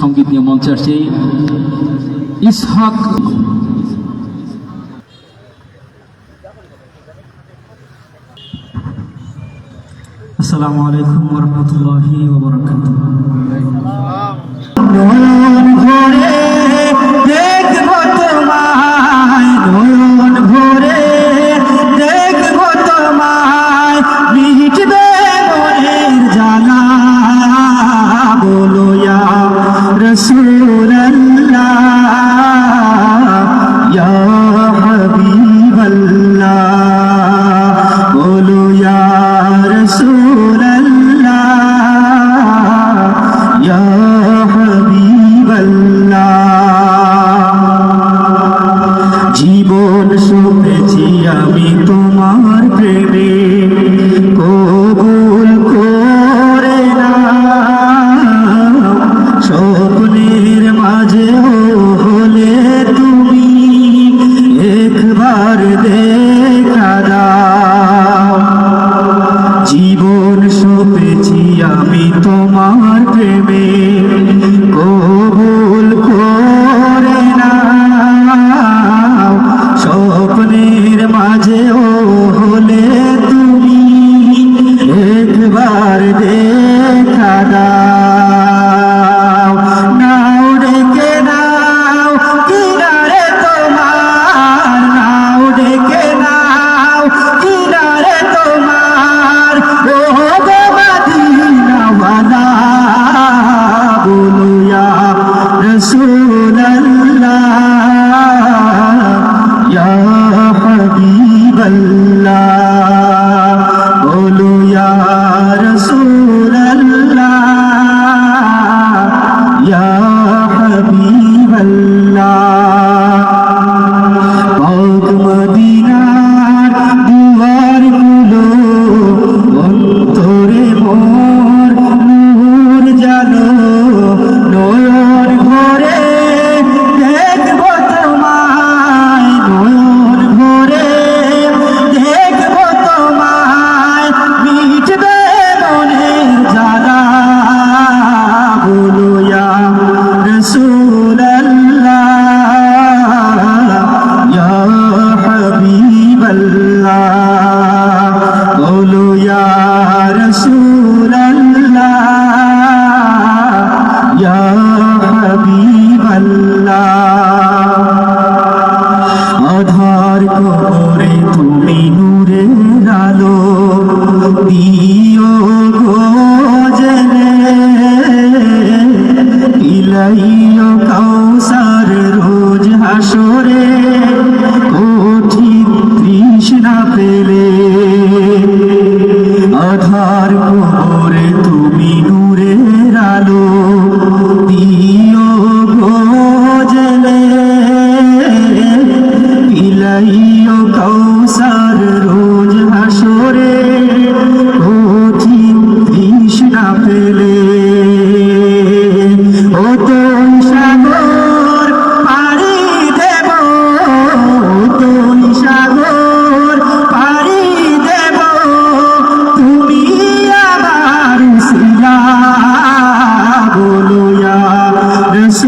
সংগীত নিয়ে মঞ্চে আসছে ইসহাক। আসসালামু আলাইকুম ওরহমতুল্লাহি Resul la رسول اللہ یا حبیب اللہ آدھار کرے تمہیں نورے رالو دیو گو جنے الہیو کوسار روز حشورے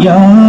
yeah.